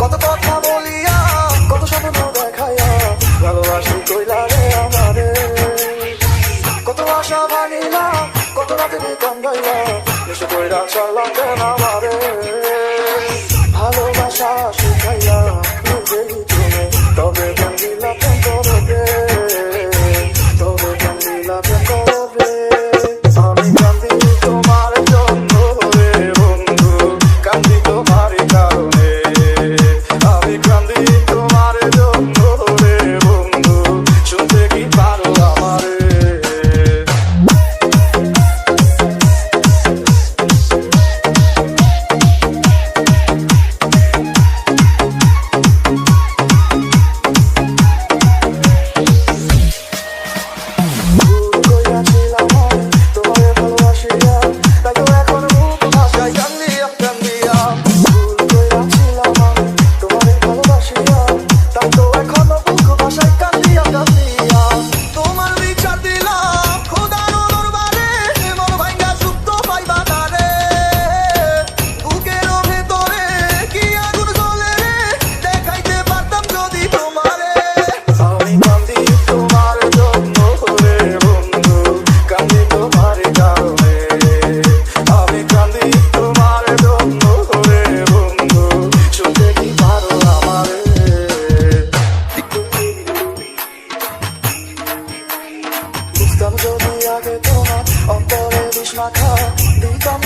কত কথা বলিয়া, কত স্বপ্ন দেখাইয়া, ভালোবাসি কইলা রে আমারে। কত আশা ভাঙিলা, কত রাতে কান্দাইয়া এসে কইরা না আমারে। দিতাম যদি আগে তোমার অন্তরে বিষ্মা খা দিতাম